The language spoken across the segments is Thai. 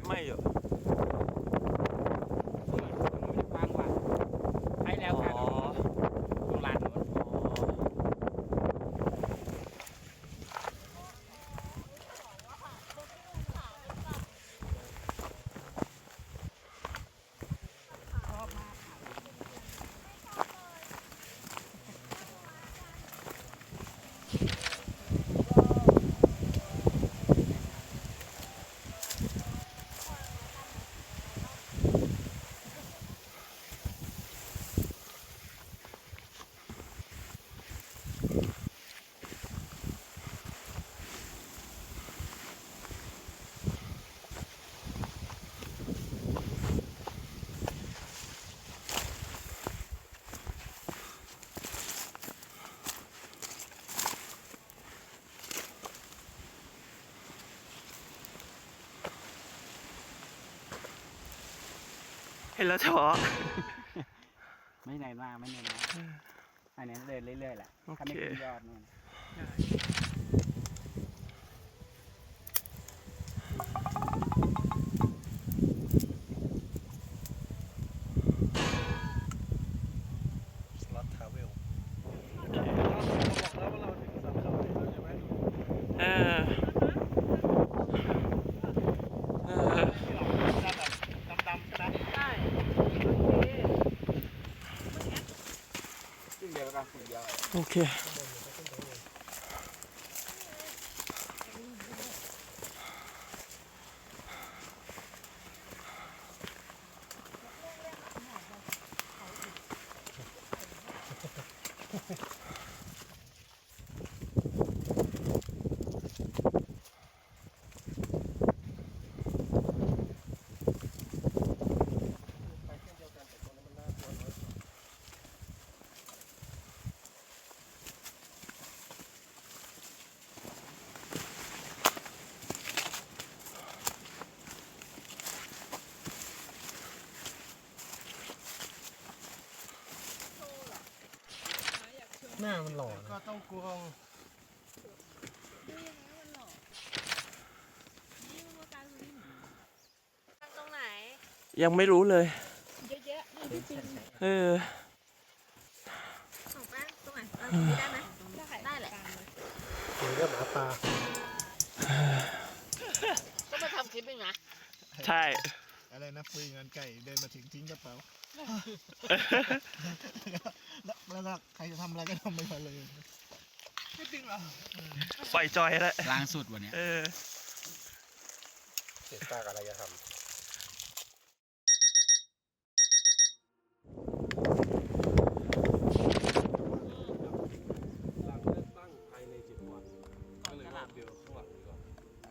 ไฟไหม้อยู่ มันจะกว้างกว่าใช้แล้วกัน อ๋อ ตรงลานนู้น เห็นแล้วท้อไม่เหนื่อยมากไม่เหนื่อยมากอันนี้เดินเรื่อยๆแหละโอถ้าไม่เคขึ้นยอดนู่น สล็อตทราเวลบอกแล้วว่าเราถึงสามคำเลยแล้วใช่ไหม เออเออ ดำๆใช่ไหม ขึ้นเดียวกันขึ้นเดียว โอเค หน้ามันหล่อก็ต้องกวงตรงไหน ยังไม่รู้เลย เยอะๆนี่พี่จริงเออของแป้งตรงไหนเอาตรงนี้ได้ไหมได้แหละหรือก็หมาป่าก็มาทำคลิปเองนะใช่ อะไรนะคุยงานไก่เดินมาถึงทิ้งกระเป๋า แล้วแล้วก็ใครจะทำอะไรก็ทำไปก่อนเลยปล่อยจอยแล้วล่างสุดวันนี้เออเสียตากอะไรจะทำหลังเลือกตั้งภายในสิบวันก็เลยรอบเดียวข้างหลังดีกว่า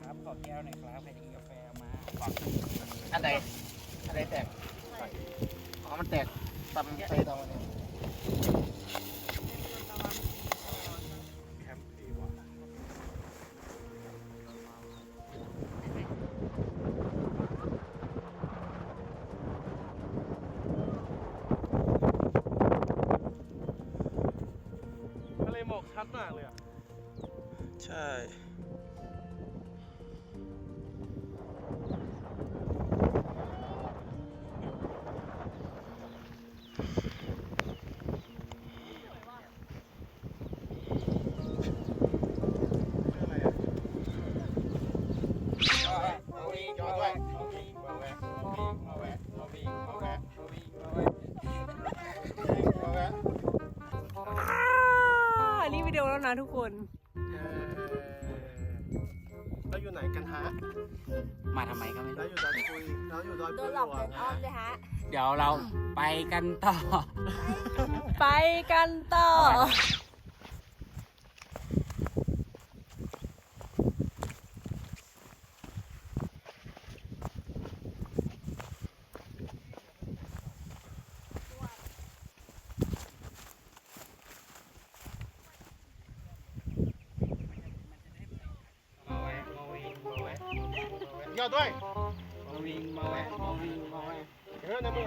ครับขอแก้วหน่อยครับใครจะกินกาแฟเอามาขอบคุณอันใดอันใดแตกอ๋อมันแตกตำใส่ตำอันนี้แทุกคน เราอยู่ไหนกันฮะ มาทำไมก็ไม่เรารู้อยู่ดอยปุยเราอยู่ดอยโดปุยนหลอกเดินอ้อมเลยฮะเดี๋ยวเราไปกันต่อ ไปกันต่อา ด้วยมาวิ่งมาแวะมาวิ่งมาแวะเออนะมึง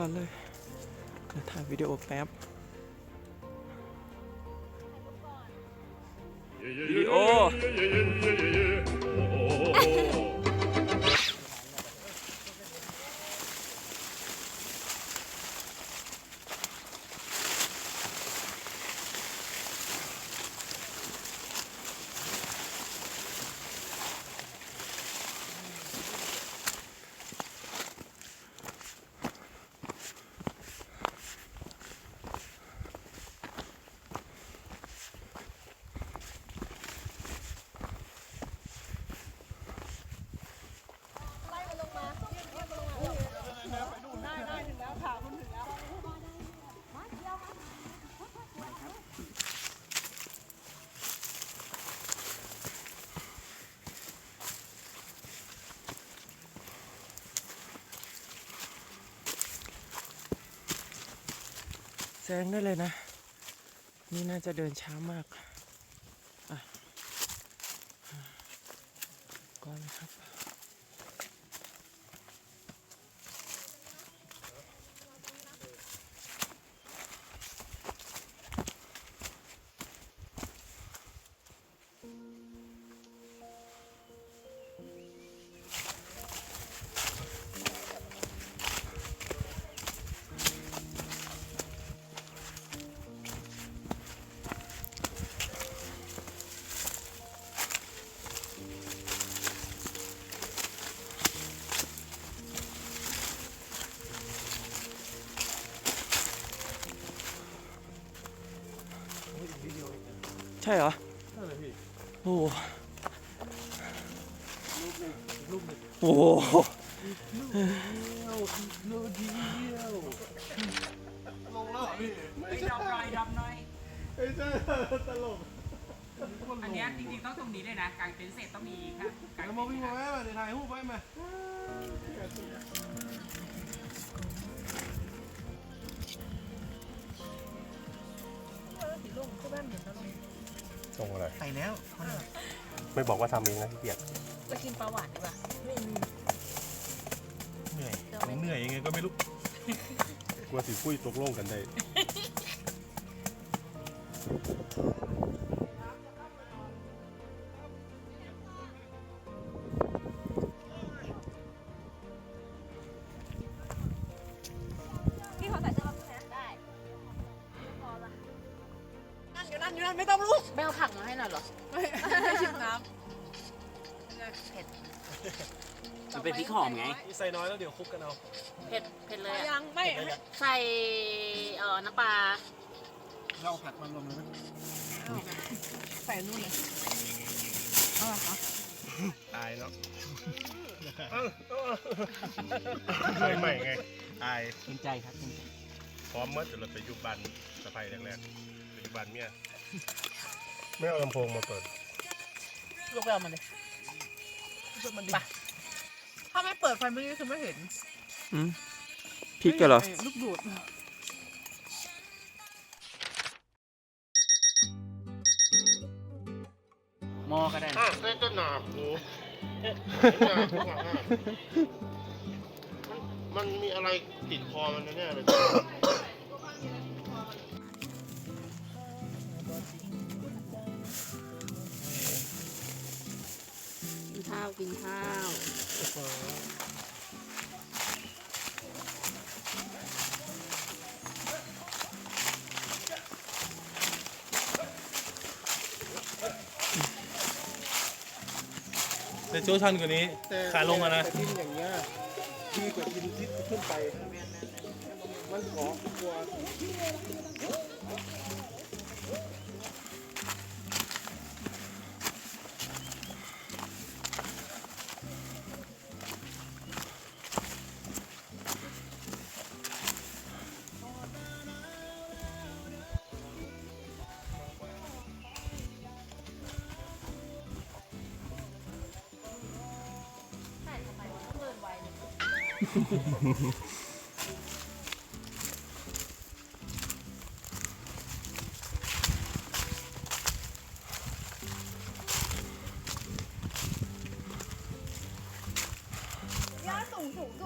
ก่อนเลยเดี๋ยวถ่ายวิดีโอแป๊บ ซงได้เลยนะ นี่น่าจะเดินช้ามาก อะก่อนครับ ช่เหรอโอ้โหโอ้โหไม่ดับหน่อยดับหน่อยไอ้เจ้าตลกอันเนี้ยจริงๆต้องตรงนี้เลยนะกางเต็นท์เสร็จต้องมีครับกลางแล้วเต็มานท์วิ่งมาแม่มาเดี๋ยวถ่ายรูปไว้มาส่งอะ ไร ไปแล้วไม่บอกว่าทำเองนะพี่เกียรติไปกินปลาหวานดีกว่าเหนื่อยเหนื่อยยังไงก็ไม่รู้กลัวสิคุยตกลงกันได้ ไม่ต้องลุกไม่เอาผักมาให้หน่อยเหรอไม่ไม่ชิมน้ำเผ็ดมันเป็นพริกหอมไงนี่ใส่น้อยแล้วเดี๋ยวคลุกกันเอาเผ็ดเผ็ดเลยอะยังไม่ใส่เอ่อน้ำปลาเราผักมันลงเลยไหมใส่นู่นเลยอายเนาะเคยใหม่ไงอายภูมิใจครับภูมิใจพร้อมเมื่อจะเราไปอยุบันสะพายแรกๆไปอยุบันเมีย ไม่เอาลำโพงมาเปิด ลูกไปเอามาเลยมันดีถ้าไม่เปิดไฟเมื่อกี้คือไม่เห็นอืมพริกกันเหรอ ลูกดูดหม้อก็ได้อะเส้นก็หนาหูหนาหูอะมันมันมีอะไรติดคอมันแน่ๆเลย แต่โจชันกว่านี้ขาลงอะนะ แต่กินอย่างเงี้ยดีกว่ากินที่ขึ้นไป มันขอกลัว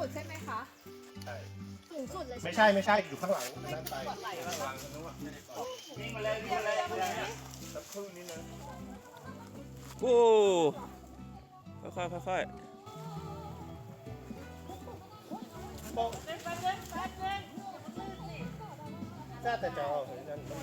สูงสูงสุดใช่ไหมคะใช่สูงสุดเลยไม่ใช่ไม่ใช่อยู่ข้างหลังนั่นไปโอ้ค่อยๆค่อยน่าแต่จะเอาเห็นกันมัน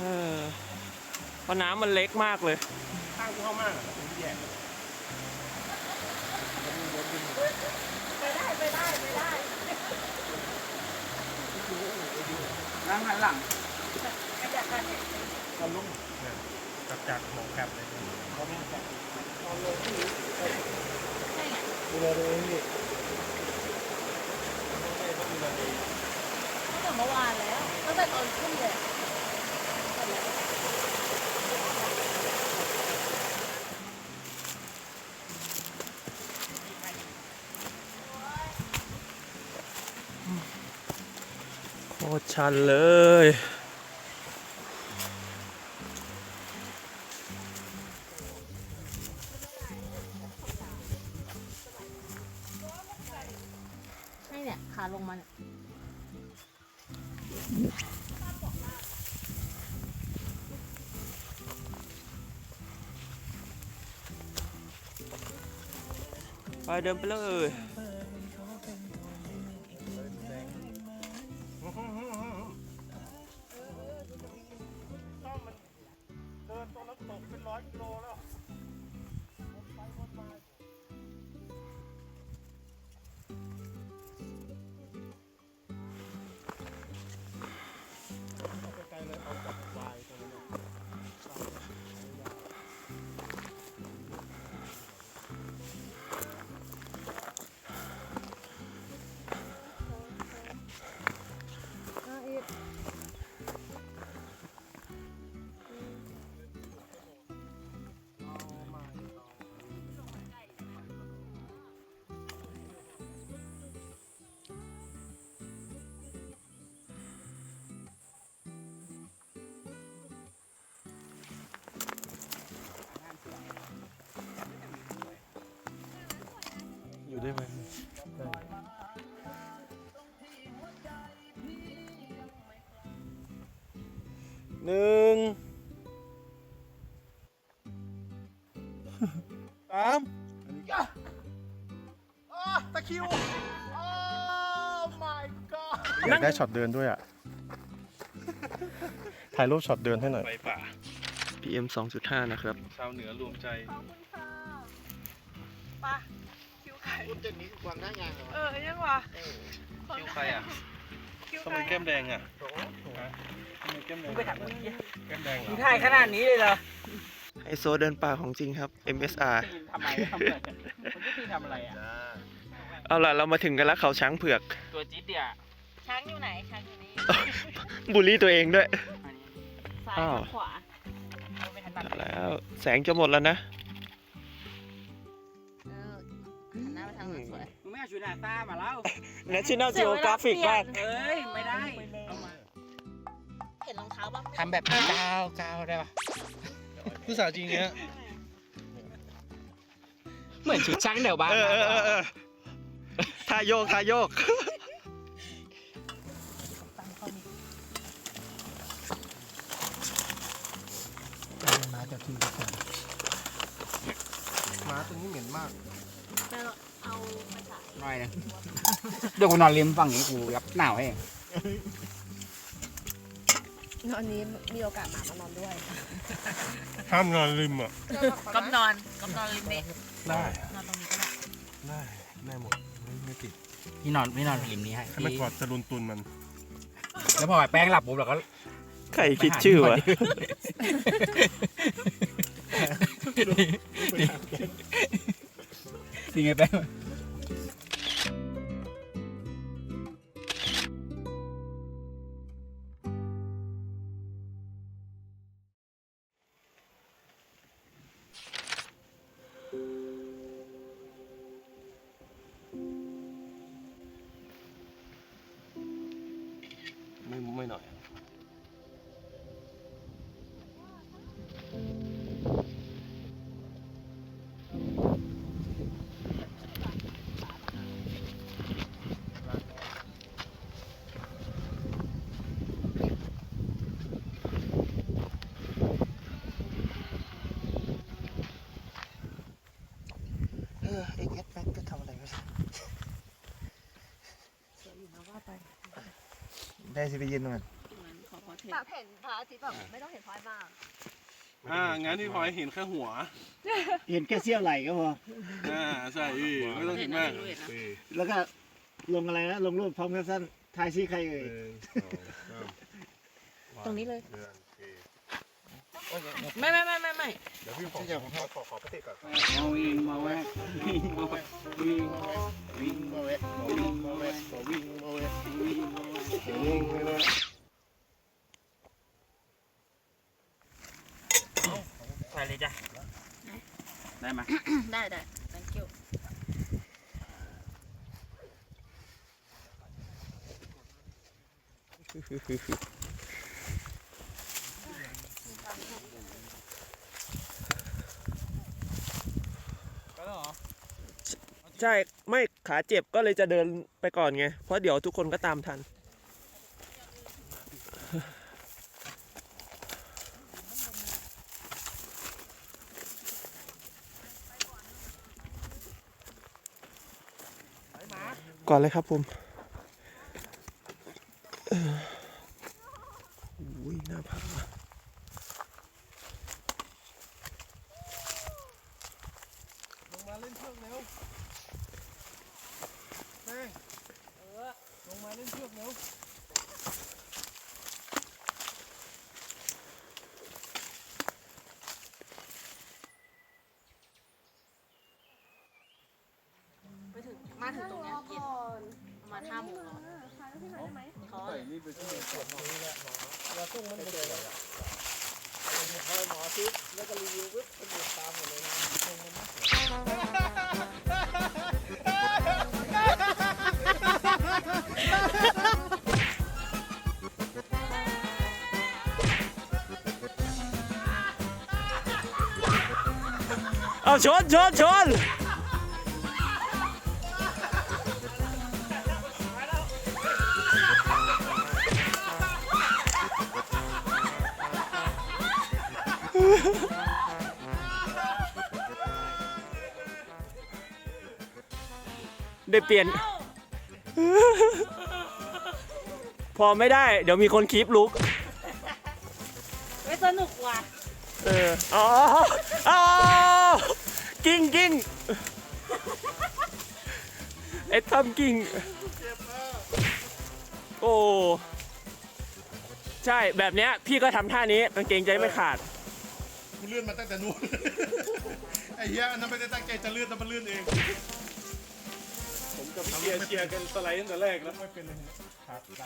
เออเพราะน้ำมันเล็กมากเลย ข้างที่เข้ามากอะมันแย่ล้างหันหลังจับจากหมองแคบเลยดูแลตัวเองดิตั้งแต่เมื่อวานแล้วตั้งแต่ตอนขึ้นเลย คตรชันเลย ให้เนี่ยขาลงมาเนี่ยไปเดินไปเลย อยู่ได้ไหมหนึ่งสามตะคริว โอ้ my god อยากได้ช็อตเดินด้วยอะ ถ่ายรูปช็อตเดินให้หน่อย ไปป่า PM 2.5 นะครับ ชาวเหนือรวมใจ ขอบคุณค่ะไปะคิวไข่ พูดเต้นนี้ความน่างานเหรอเออยังวะคิวใครอะคิวทำไข่ไมแก้มแดงอะฮะทำไมแก้มแดงไปถามเมื่อกี้แก้มแดงเหรอถ่ายขนาดนี้เลยเหรอไฮโซเดินป่าของจริงครับ MSR ปีนทำไมทำอะไรมันก็ปีนทำอะไรอะ เอาล่ะ เรามาถึงกันแล้วเขาช้างเผือก ตัวจี๊ดเดียช้างอยู่ไหน ช้างอยู่นี่บูลลี่ตัวเองด้วยอันนี้ซ้ายอ้าวกับขวาเอาไม่ถนัดเอาแล้ว แสงจะหมดแล้วนะ สวยมึงไม่เอาชุดหน้าตามาแล้ว National Geographic มากเอ้ย ไม่ได้เอามาเห็นรองเท้าบ้างไหมทำแบบกาวกาวได้ปะภาษาจริงเนี้ยเหมือนชุดช่างเดี๋ยวบ้านเออเออเออเออท่าโยกท่าโยก มาจากที่ก่อนหมาตัวนี้เหม็นมากเราเอาไปฉาย หน่อยนะเดี๋ยวกูนอนริมฝั่งนี้กูรับหนาวให้นอนนี้มีโอกาสหมามานอนด้วยห้ามนอนริมอะก๊อฟนอนก๊อฟนอนริมเมฆได้ นอนตรงนี้ก็ได้ ได้ ได้หมด ไม่ไม่ติดพี่นอนพี่นอนริมนี้ให้ให้มันกอดตะลุนตุนมัน แล้วพอแป้งหลับปุ๊บเราก็ใครคิดชื่อวะจริงไงแป้ง ได้สิไปยืนตรงนั้นขอพอเทแบบเห็นพระอาทิตย์แบบไม่ต้องเห็นพระอาทิตย์มากอ่างั้นพี่พลอยเห็นแค่หัว เห็นแค่เสี้ยวไหลก็พออ่าใช่พี่ไม่ต้องเห็นมากเห็นนะแล้วก็ลงอะไรนะลงรูปพร้อมกันสั้นทายชื่อใครเอ่ยตรงนี้เลยเดือนโอเค ไม่ไม่ไม่ไม่ไม่เดี๋ยวพี่ขอขอขอขอพระเทศก่อนเอาวิ่งมาแวะวิ่งมาแวะวิ่งมาแวะวิ่งมาเวะวิ่งมาเวะวิ่งมาเวะวิ่งวิ่งมาเวะใส่เลยจ้ะได้ไหมได้ได้ thank you ใช่ไม่ขาเจ็บก็เลยจะเดินไปก่อนไง เพราะเดี๋ยวทุกคนก็ตามทัน ก่อนเลยครับผมเอ่ออุ้ยหน้าผา ลงมาเล่นเชือกเร็วแม่งลงมาเล่นเชือกเร็ว ไปถึงมาถึงตรงเนี้ยเย็นประ มาณห้าโมงแล้วท้อเลยนี่ไปที่สวนน้องแล้วหมอเราส่งมันไปเจอหมอทิพย์แล้วก็รีวิวปุ๊บเป็นติดตามหมดเลยนะส่งมันนะเอาชนชนชน ได้เปลี่ยน พอไม่ได้ เดี๋ยวมีคนคลิปลุก ไม่สนุกว่ะเอออ๋ออ๋อกิ้งกิ้งไอ้ทำกิ้งโอ้ใช่แบบเนี้ยพี่ก็ทำท่านี้กางเกงใจไม่ขาดเลื่อนมาตั้งแต่นู้น ไอ้เหี้ยอันนั้นไม่ได้ตั้งใจจะเลื่อนแต่มันเลื่อนเองผม กับพี่เชียร์เชียร์กันสไลด์ตั้งแต่แรกแล้ว ไม่เป็นเลยครับอย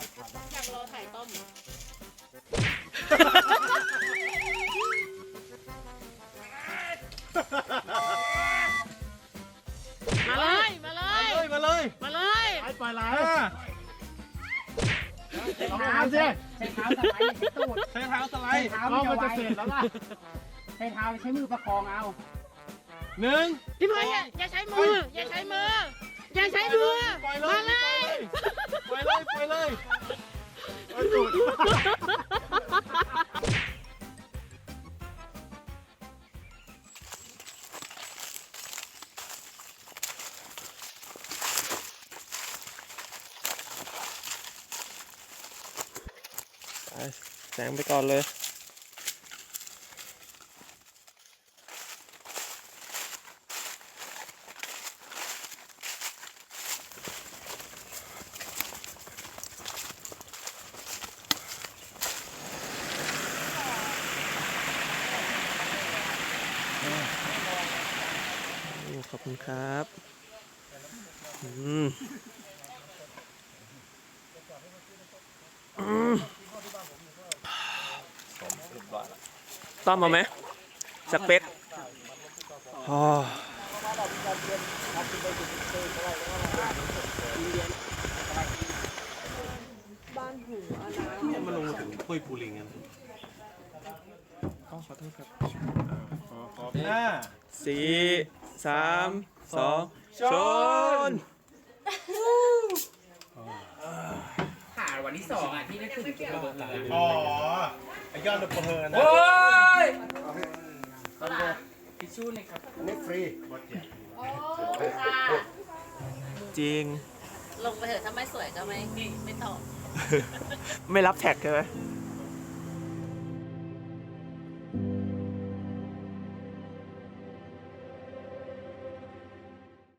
ากรอถ่ายต้อมมาเลย มาเลย มาเลย มาเลยไปปล่อยไหลใช้เท้าสิใช้เท้าสไลด์ใช้ตูดใช้เท้าสไลใช้ด์เท้ามันจะเสร็จแล้วล่ะใช้เท้าใช้มือประคองเอาหนึ่งพี่พลอยอย่าอย่าใช้มือ อย่าใช้มือ อย่าใช้มือปล่อยเลยมาเลยปล่อยเลยปล่อยเลยปล่อยตูดไปแสงไปก่อนเลย โอ้ขอบคุณครับ อืมอืมต้ อมมาไหมสักเป๊กอ๋อมันลงมาถึงถ้วยปูลิงกันห้าสี่สามสองชนผ่า วันที่สองอะที่ได้ขึ้นจุดระเบิดเลยอ๋อไอ้ยอดระเบิดนะโอ้ยก็เลยทิชชู่เลยครับนี่ฟรีจริง ลงไปเถอะถ้าไม่สวยก็ไม่ไม่ตอบ ไม่รับแท็กใช่ไหมไ